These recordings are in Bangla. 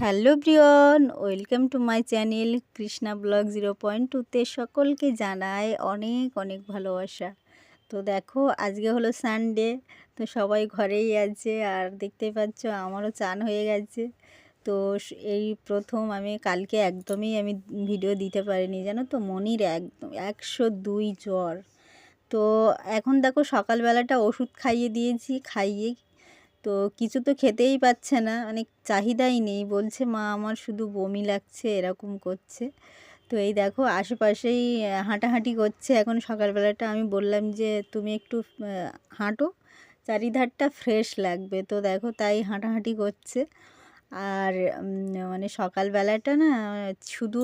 Hello Brian, welcome to my channel Krishna blog zero point টুতে সকলকে জানায় অনেক অনেক ভালোবাসা। তো দেখো, আজকে হলো সানডে তো সবাই ঘরেই আছে আর দেখতেই পাচ্ছ আমারও চান হয়ে গেছে। তো এই প্রথম আমি, কালকে একদমই আমি ভিডিও দিতে পারিনি, জানো তো? মনির একদম, একশো দুই জ্বর। তো এখন দেখো সকালবেলাটা ওষুধ খাইয়ে দিয়েছি, খাইয়ে তো কিছু তো খেতেই পাচ্ছে না, অনেক চাহিদাই নেই। বলছে, মা, আমার শুধু বমি লাগছে, এরকম করছে। তো এই দেখো, আশেপাশেই হাঁটাহাঁটি করছে। এখন সকালবেলাটা আমি বললাম যে, তুমি একটু হাঁটো, চারিধারটা ফ্রেশ লাগবে। তো দেখো, তাই হাঁটাহাঁটি করছে। আর মানে সকালবেলাটা না, শুধু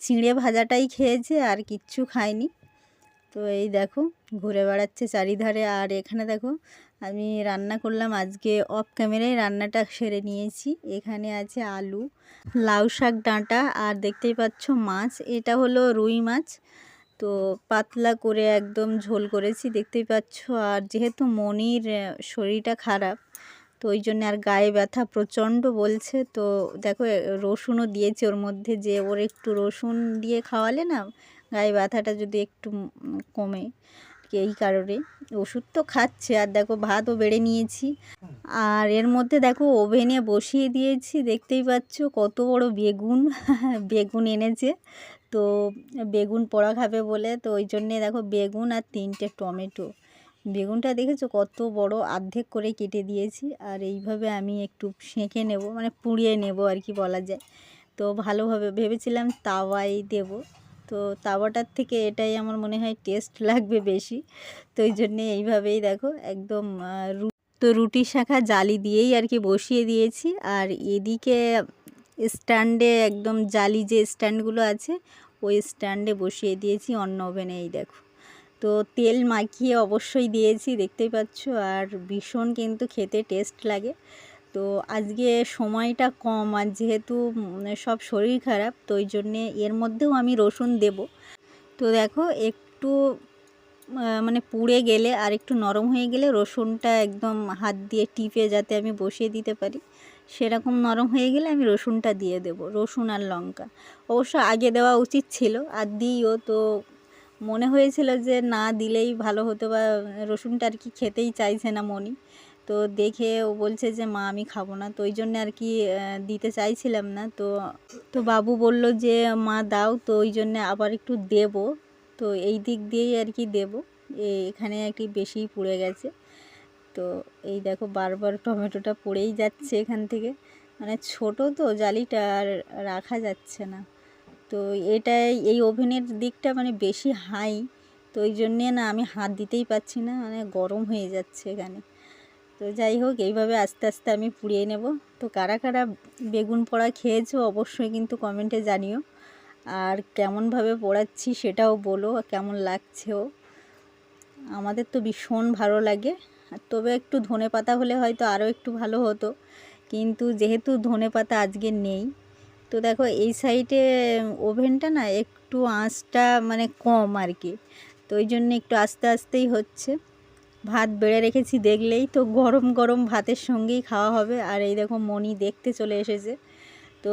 চিঁড়ে ভাজাটাই খেয়েছে, আর কিচ্ছু খায়নি তো এই দেখো, ঘুরে বেড়াচ্ছে চারিধারে। আর এখানে দেখো আমি রান্না করলাম আজকে অফ ক্যামেরায় রান্নাটা সেরে নিয়েছি। এখানে আছে আলু লাউ শাক ডাঁটা আর দেখতেই পাচ্ছ মাছ। এটা হলো রুই মাছ। তো পাতলা করে একদম ঝোল করেছি দেখতেই পাচ্ছ। আর যেহেতু মনির শরীরটা খারাপ তো ওই জন্য আর গায়ে ব্যথা প্রচণ্ড বলছে। তো দেখো রসুনও দিয়েছে ওর মধ্যে যে ওর একটু রসুন দিয়ে খাওয়ালে না গায়ে ব্যথাটা যদি একটু উম, কমে এই কারণে। ওষুধ তো খাচ্ছে, আর দেখো ভাতও বেড়ে নিয়েছি। আর এর মধ্যে দেখো ওভেনে বসিয়ে দিয়েছি, দেখতেই পাচ্ছ কত বড় বেগুন। বেগুন এনেছে। তো বেগুন পোড়া খাবে বলে, তো ওই জন্যে দেখো বেগুন আর তিনটে টমেটো। বেগুনটা দেখেছ কত বড়, অর্ধেক করে কেটে দিয়েছি। আর এইভাবে আমি একটু সেঁকে নেব মানে পুড়িয়ে নেব আর কি বলা যায়। তো ভালোভাবে ভেবেছিলাম তাওয়াই দেব। তো তাওয়াটার থেকে এটাই আমার মনে হয় টেস্ট লাগবে বেশি। তো এই জন্যে এইভাবেই দেখো একদম তো রুটি শাখা জালি দিয়েই আর কি বসিয়ে দিয়েছি। আর এদিকে স্ট্যান্ডে একদম জালি যে স্ট্যান্ডগুলো আছে, ওই স্ট্যান্ডে বসিয়ে দিয়েছি অন্য ওভেনে এই দেখো। তো তেল মাখিয়ে অবশ্যই দিয়েছি, দেখতেই পাচ্ছ। আর ভীষণ কিন্তু খেতে টেস্ট লাগে। তো আজকে সময়টা কম আর যেহেতু সব শরীর খারাপ, তো ওই জন্যে এর মধ্যেও আমি রসুন দেব। তো দেখো, একটু মানে পুড়ে গেলে আর একটু নরম হয়ে গেলে রসুনটা একদম হাত দিয়ে টিপে যাতে আমি বসিয়ে দিতে পারি। সেরকম নরম হয়ে গেলে আমি রসুনটা দিয়ে দেব, রসুন আর লঙ্কা। অবশ্য আগে দেওয়া উচিত ছিল, আর দিইও। তো মনে হয়েছিল যে না দিলেই ভালো হতো বা রসুনটা আর কি খেতেই চাইছে না মনি। তো দেখে ও বলছে যে, মা, আমি খাব না। তো ওই জন্য আর কি দিতে চাইছিলাম না। তো তো বাবু বলল যে, মা, দাও। তো ওই জন্য আবার একটু দেব। তো এই দিক দিয়েই আর কি দেব। এখানে একটি বেশি পুড়ে গেছে। তো এই দেখো, বারবার টমেটোটা পড়েই যাচ্ছে এখান থেকে। মানে ছোট তো জালিটা আর রাখা যাচ্ছে না। তো এটাই, এই ওভেনের দিকটা মানে বেশি হাই। তো ওই জন্যে না আমি হাত দিতেই পারছি না। মানে গরম হয়ে যাচ্ছে এখানে। তো যাই হোক, এইভাবে আস্তে আস্তে আমি পুড়িয়ে নেব। তো কারা কারা বেগুন পোড়া খেয়েছো অবশ্যই কিন্তু কমেন্টে জানিও। আর কেমনভাবে পোড়াচ্ছি সেটাও বলো কেমন লাগছেও। আমাদের তো ভীষণ ভালো লাগে। আর তবে একটু ধনে পাতা হলে হয়তো আরও একটু ভালো হতো। কিন্তু যেহেতু ধনে পাতা আজকে নেই, তো দেখো এই সাইডে ওভেনটা না একটু আঁচটা মানে কম আর কি। তো ওই জন্য একটু আস্তে আস্তেই হচ্ছে। ভাত বেড়ে রেখেছি দেখলেই তো গরম গরম ভাতের সঙ্গেই খাওয়া হবে। আর এই দেখো মনি দেখতে চলে এসেছে। তো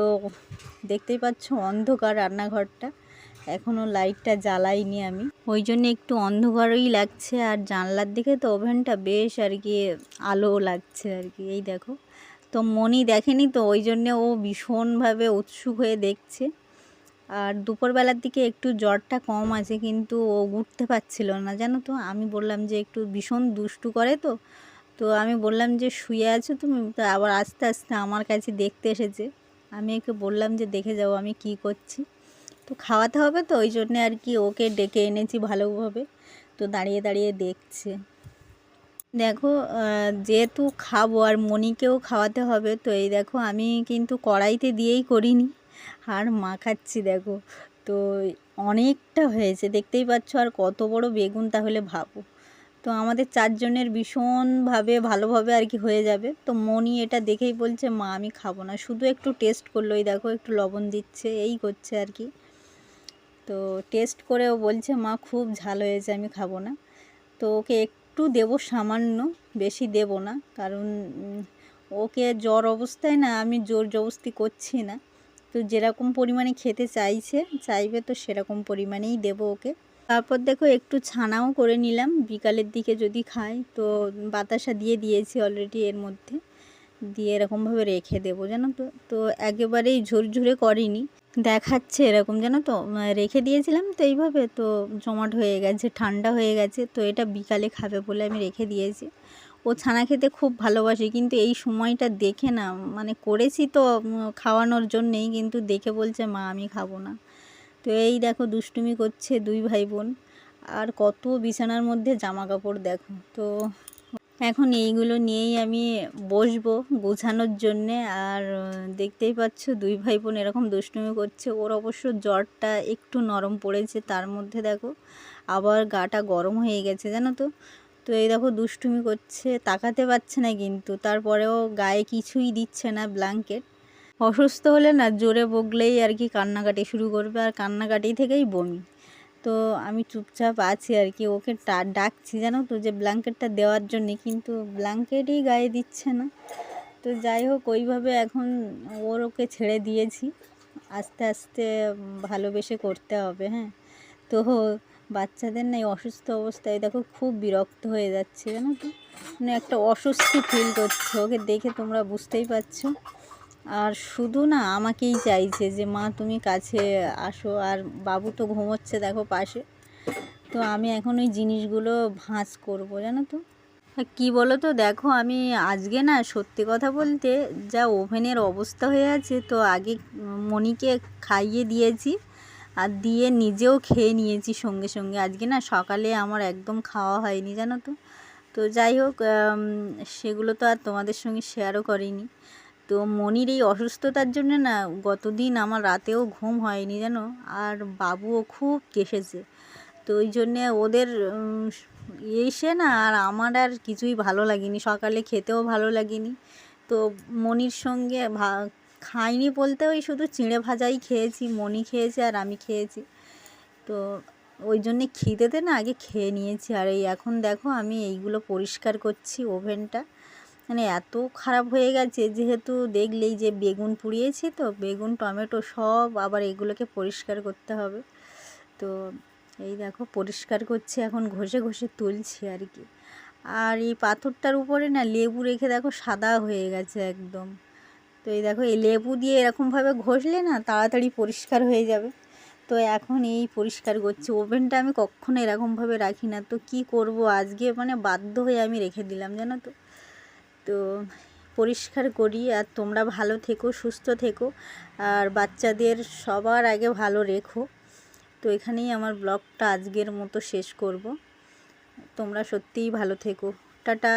দেখতেই পাচ্ছ অন্ধকার রান্নাঘরটা। এখনও লাইটটা জ্বালাইনি আমি। ওই জন্য একটু অন্ধকারই লাগছে আর জানলার দিকে তো ওভেনটা বেশ আর কি আলো লাগছে আর কি। এই দেখো। তো মনি দেখেনি তো, ওই জন্যে ও ভীষণভাবে উৎসুক হয়ে দেখছে। আর দুপুরবেলার দিকে একটু জ্বরটা কম আছে, কিন্তু ও উঠতে পারছিল না। জানো তো, আমি বললাম যে একটু ভীষণ দুষ্টু করে তো। তো আমি বললাম যে, শুয়ে আছো তুমি? তো আবার আস্তে আস্তে আমার কাছে দেখতে এসেছে। আমি একে বললাম যে, দেখে যাও আমি কি করছি। তো খাওয়াতে হবে তো, ওই জন্যে আর কি ওকে ডেকে এনেছি ভালোভাবে। তো দাঁড়িয়ে দাঁড়িয়ে দেখছে। দেখো যেহেতু খাব আর মনিকেও খাওয়াতে হবে, তো এই দেখো, আমি কিন্তু কড়াইতে দিয়েই করিনি। আর মাখাচ্ছি দেখো। তো অনেকটা হয়েছে। দেখতেই পাচ্ছ আর কত বড় বেগুন তাহলে ভাবো। তো আমাদের চারজনের ভীষণভাবে, ভালোভাবে আর কি হয়ে যাবে। তো মনি এটা দেখেই বলছে, মা, আমি খাব না। শুধু একটু টেস্ট করল। দেখো, একটু লবণ দিচ্ছে। এই করছে আর কি। তো টেস্ট করেও বলছে, মা, খুব ঝাল হয়েছে, আমি খাব না। তো ওকে একটু দেবো সামান্য, বেশি দেবো না। কারণ ওকে জ্বর অবস্থায় না আমি জোর জবস্তি করছি না। তো যেরকম পরিমাণে খেতে চাইছে, চাইবে তো সেরকম পরিমাণেই দেবো ওকে। তারপর দেখো একটু ছানাও করে নিলাম, বিকালের দিকে যদি খায় তো বাতাসা দিয়ে দিয়েছি অলরেডি এর মধ্যে, দিয়ে এরকমভাবে রেখে দেবো জানো তো। তো একেবারেই ঝুরঝুরে করিনি, দেখাচ্ছে এরকম জানো তো রেখে দিয়েছিলাম তো এইভাবে তো জমাট হয়ে গেছে, ঠান্ডা হয়ে গেছে তো এটা বিকালে খাবে বলে আমি রেখে দিয়েছি। ও ছানা খেতে খুব ভালোবাসে, কিন্তু এই সময়টা দেখে না মানে করেছি তো খাওয়ানোর জন্যেই, কিন্তু দেখে বলছে, মা, আমি খাব না। তো এই দেখো, দুষ্টুমি করছে দুই ভাই বোন আর কত বিছানার মধ্যে জামা কাপড় দেখো। তো এখন এইগুলো নিয়েই আমি বসবো গোছানোর জন্যে, আর দেখতেই পাচ্ছ, দুই ভাই বোন এরকম দুষ্টুমি করছে। ওর অবশ্য জ্বরটা একটু নরম পড়েছে, তার মধ্যে দেখো, আবার গাটা গরম হয়ে গেছে, জানো তো? তো এই দেখো দুষ্টুমি করছে, তাকাতে পারছে না কিন্তু। তারপরেও গায়ে কিছুই দিচ্ছে না ব্ল্যাঙ্কেট অসুস্থ হলে না জোরে বকলেই আর কি কান্নাকাটি শুরু করবে, আর কান্নাকাটি থেকেই বমি। তো আমি চুপচাপ আছি আর কি, ওকে ডাকছি জানো তো যে ব্ল্যাঙ্কেটটা দেওয়ার জন্যে, কিন্তু ব্ল্যাঙ্কেটই গায়ে দিচ্ছে না। তো যাই হোক, ওইভাবে এখন ওর ওকে ছেড়ে দিয়েছি। আস্তে আস্তে ভালোবেসে করতে হবে হ্যাঁ। তো বাচ্চাদের না এই অসুস্থ অবস্থায় দেখো খুব বিরক্ত হয়ে যাচ্ছে, জানো তো? মানে একটা অস্বস্তি ফিল করছে, ওকে দেখে তোমরা বুঝতেই পারছ। আর শুধু না, আমাকেই চাইছে যে, মা, তুমি কাছে আসো। আর বাবু তো ঘুমোচ্ছে দেখো পাশে। তো আমি এখন ওই জিনিসগুলো ভাঁজ করব, জানো তো? কী বলো তো দেখো, আমি আজকে না সত্যি কথা বলতে যা ওভেনের অবস্থা হয়ে আছে, তো আগে মনিকে খাইয়ে দিয়েছি। আর দিয়ে নিজেও খেয়ে নিয়েছি সঙ্গে সঙ্গে। আজকে না সকালে আমার একদম খাওয়া হয়নি, জানো তো। তো যাই হোক সেগুলো তো আর তোমাদের সঙ্গে শেয়ারও করিনি। তো মনির এই অসুস্থতার জন্য না গতদিন আমার রাতেও ঘুম হয়নি, জানো। আর বাবুও খুব কেসেছে তো ওই জন্যে ওদের এসে না আর আমার আর কিছুই ভালো লাগেনি। সকালে খেতেও ভালো লাগেনি। তো মনির সঙ্গে খাইনি বলতে ওই শুধু চিঁড়ে ভাজাই খেয়েছি, মনি খেয়েছে আর আমি খেয়েছি। তো ওই জন্যে খিদেতে না আগে খেয়ে নিয়েছি। আর এই এখন দেখো আমি এইগুলো পরিষ্কার করছি ওভেনটা। মানে এত খারাপ হয়ে গেছে যেহেতু দেখলেই যে বেগুন পুড়িয়েছি তো, বেগুন, টমেটো সব আবার এগুলোকে পরিষ্কার করতে হবে। তো এই দেখো পরিষ্কার করছি, এখন ঘষে ঘষে তুলছি আর কি। আর এই পাথরটার উপরে না লেবু রেখে দেখো সাদা হয়ে গেছে একদম। তো এই দেখো, এই লেবু দিয়ে এরকমভাবে ঘষলে না তাড়াতাড়ি পরিষ্কার হয়ে যাবে। তো এখন এই পরিষ্কার করছি। ওভেনটা আমি কখনো এরকমভাবে রাখি না। তো কি করব? আজকে মানে বাধ্য হয়ে আমি রেখে দিলাম, জানো তো। তো পরিষ্কার করি। আর তোমরা ভালো থেকো, সুস্থ থেকো। আর বাচ্চাদের সবার আগে ভালো রেখো। তো এখানেই আমার ব্লগটা আজকের মতো শেষ করব। তোমরা সত্যিই ভালো থেকো। টাটা।